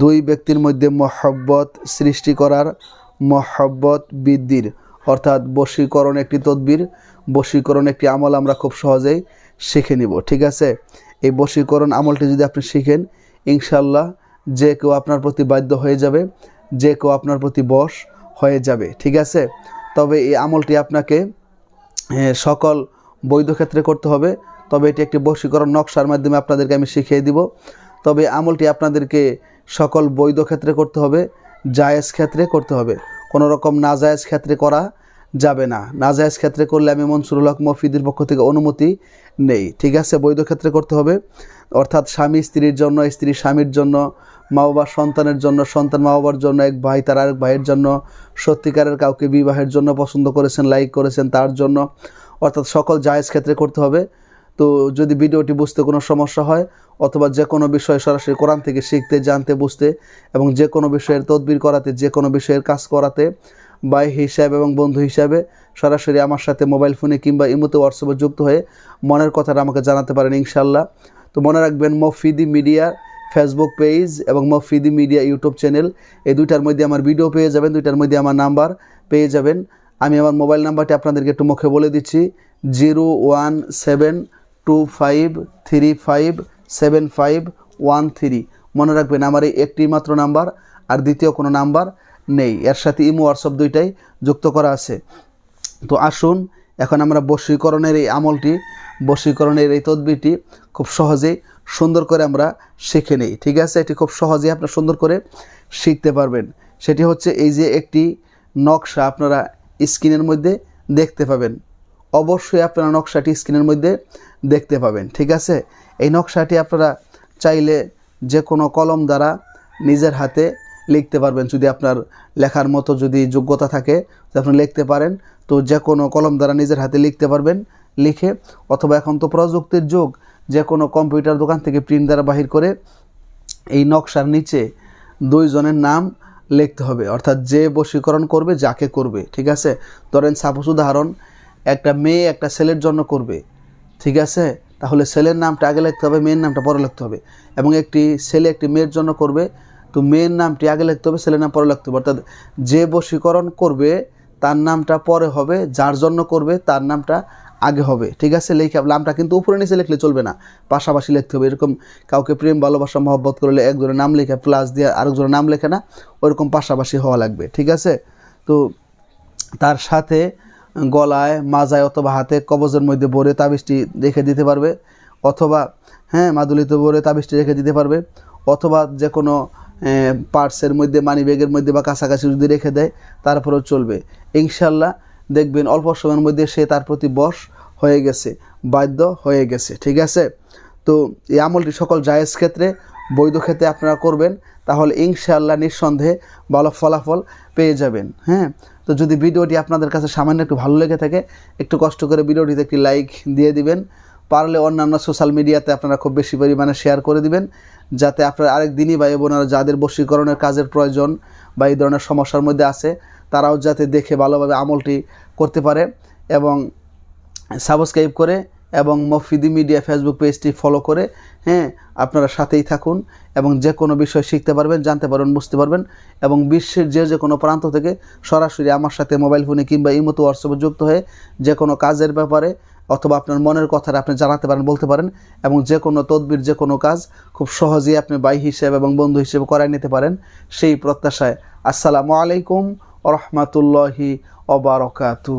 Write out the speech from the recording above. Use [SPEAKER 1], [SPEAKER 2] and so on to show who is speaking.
[SPEAKER 1] দুই ব্যক্তির মধ্যে মহব্বত সৃষ্টি করার মহব্বত বৃদ্ধির, অর্থাৎ বশীকরণ একটি তদবির, বশীকরণ একটি আমল আমরা খুব সহজেই শিখে নিব, ঠিক আছে? এই বশীকরণ আমলটি যদি আপনি শিখেন ইনশাল্লাহ যে কেউ আপনার প্রতি বাধ্য হয়ে যাবে, যে কেউ আপনার প্রতি বশ হয়ে যাবে, ঠিক আছে? তবে এই আমলটি আপনাকে সকল বৈধ ক্ষেত্রে করতে হবে, তবে এটি একটি বশীকরণ নকশার মাধ্যমে আপনাদেরকে আমি শিখিয়ে দিব। তবে আমলটি আপনাদেরকে সকল বৈধ ক্ষেত্রে করতে হবে, জায়েজ ক্ষেত্রে করতে হবে। কোনো রকম নাজায়েজ ক্ষেত্রে করা যাবে না। নাজায়েজ ক্ষেত্রে করলে আমি মনসুরুল হক মফিদের পক্ষ থেকে অনুমতি নেই। ঠিক আছে, বৈধ ক্ষেত্রে করতে হবে। অর্থাৎ স্বামী স্ত্রীর জন্য, স্ত্রী স্বামীর জন্য মা বাবার সন্তানের জন্য, সন্তান মা বাবার জন্য, এক ভাই তার আরেক ভাইয়ের জন্য, সত্যিকারের কাউকে বিবাহের জন্য পছন্দ করেছেন, লাইক করেছেন তার জন্য। অর্থাৎ সকল জায়েজ ক্ষেত্রে করতে হবে। তো যদি ভিডিওটি বুঝতে কোনো সমস্যা হয়, অথবা যে কোনো বিষয় সরাসরি কোরআন থেকে শিখতে, জানতে, বুঝতে এবং যে কোনো বিষয়ের তদবির করাতে, যে কোনো বিষয়ের কাজ করাতে, ভাই হিসাবে এবং বন্ধু হিসাবে সরাসরি আমার সাথে মোবাইল ফোনে কিংবা ইমোতে হোয়াটসঅ্যাপে যুক্ত হয়ে মনের কথাটা আমাকে জানাতে পারেন ইনশাল্লাহ তো মনে রাখবেন মফিদি মিডিয়া ফেসবুক পেজ এবং মফিদি মিডিয়া ইউটিউব চ্যানেল, এই দুইটার মধ্যে আমার ভিডিও পেয়ে যাবেন, দুইটার মধ্যে আমার নাম্বার পেয়ে যাবেন। আমি আমার মোবাইল নাম্বারটি আপনাদেরকে একটু মুখে বলে দিচ্ছি, zero one seven two five three five seven five one three মনে রাখবেন, আমার এই একটি মাত্র নাম্বার, আর দ্বিতীয় কোনো নাম্বার নেই। এর সাথে ইমো হোয়াটসঅ্যাপ দুইটাই যুক্ত করা আছে। তো আসুন, এখন আমরা বশীকরণের এই আমলটি, বশীকরণের এই তদবিরটি খুব সহজেই সুন্দর করে আমরা শিখে নেই। ঠিক আছে? এটি খুব সহজেই আপনারা সুন্দর করে শিখতে পারবেন। সেটি হচ্ছে এই যে একটি নকশা আপনারা স্ক্রিনের মধ্যে দেখতে পাবেন। অবশ্যই আপনারা নকশাটি স্ক্রিনের মধ্যে দেখতে পাবেন, ঠিক আছে? এই নকশাটি আপনারা চাইলে যে কোনো কলম দ্বারা নিজের হাতে লিখতে পারবেন। যদি আপনার লেখার মতো যদি যোগ্যতা থাকে আপনি লিখতে পারেন। তো যে কোনো কলম দ্বারা নিজের হাতে লিখতে পারবেন, লিখে, অথবা এখন তো প্রযুক্তির যুগ, যে কোনো কম্পিউটার দোকান থেকে প্রিন্ট দ্বারা বাহির করে এই নকশার নিচে দুইজনের নাম লিখতে হবে। অর্থাৎ যে বশীকরণ করবে, যাকে করবে, ঠিক আছে? ধরেন, সাপোজ উদাহরণ একটা মেয়ে একটা ছেলের জন্য করবে, ঠিক আছে? তাহলে ছেলের নামটা আগে লিখতে হবে, মেয়ের নামটা পরে লিখতে হবে। এবং একটি ছেলে একটি মেয়ের জন্য করবে, তো মেয়ের নামটি আগে লিখতে হবে, ছেলের নাম পরে লিখতে হবে। অর্থাৎ যে বশীকরণ করবে, তার নামটা পরে হবে, যার জন্য করবে, তার নামটা আগে হবে। ঠিক আছে? লেখা নামটা কিন্তু উপরে নিচে লিখলে চলবে না, পাশাপাশি লিখতে হবে। এরকম কাউকে প্রেম, ভালোবাসা, মহব্বত করলে একজনের নাম লেখা প্লাস দিয়ে আরেকজনের নাম লেখে না, ওরকম পাশাপাশি হওয়া লাগবে। ঠিক আছে? তো তার সাথে গলায়, মাজায় অথবা হাতে কবজের মধ্যে ভরে তাবিজটি রেখে দিতে পারবে, অথবা হ্যাঁ মাদুলিতে ভরে তাবিজটি রেখে দিতে পারবে, অথবা যে কোনো পার্সের মধ্যে, মানি ব্যাগের মধ্যে বা কাছাকাছি যদি রেখে দেয়, তারপরেও চলবে। ইনশাল্লাহ দেখবেন অল্প সময়ের মধ্যে সে তার প্রতি বশ হয়ে গেছে, বাধ্য হয়ে গেছে, ঠিক আছে? তো এই আমলটি সকল জায়েজ ক্ষেত্রে বৈধ ক্ষেত্রে আপনারা করবেন, তাহলে ইনশাআল্লাহ নিঃসন্দেহে ভালো ফলাফল পেয়ে যাবেন হ্যাঁ? তো যদি ভিডিওটি আপনাদের কাছে সামান্য একটু ভালো লেগে থাকে, একটু কষ্ট করে ভিডিওটিতে একটি লাইক দিয়ে দিবেন, পারলে অন্যান্য সোশ্যাল মিডিয়াতে আপনারা খুব বেশি পরিমাণে শেয়ার করে দিবেন, যাতে আপনার আরেক দিনই ভাই বোনেরা যাদের বশীকরণের কাজের প্রয়োজন বা এই ধরনের সমস্যার মধ্যে আছে, তারাও যাতে দেখে ভালোভাবে আমলটি করতে পারে এবং সাবস্ক্রাইব করে এবং মফিদি মিডিয়া ফেসবুক পেজটি ফলো করে হ্যাঁ আপনারা সাথেই থাকুন এবং যে কোনো বিষয় শিখতে পারবেন, জানতে পারবেন, বুঝতে পারবেন এবং বিশ্বের যে যে কোনো প্রান্ত থেকে সরাসরি আমার সাথে মোবাইল ফোনে কিংবা ইমতো হোয়াটসঅ্যাপে যুক্ত হয়ে যে কোনো কাজের ব্যাপারে অথবা আপনার মনের কথাটা আপনি জানাতে পারেন, বলতে পারেন এবং যে কোনো তদবির যে কোনো কাজ খুব সহজেই আপনি ভাই হিসেবে এবং বন্ধু হিসেবে করাই নিতে পারেন সেই প্রত্যাশায়। আসসালামু আলাইকুম রহমতুল্লাহি অবরকাতু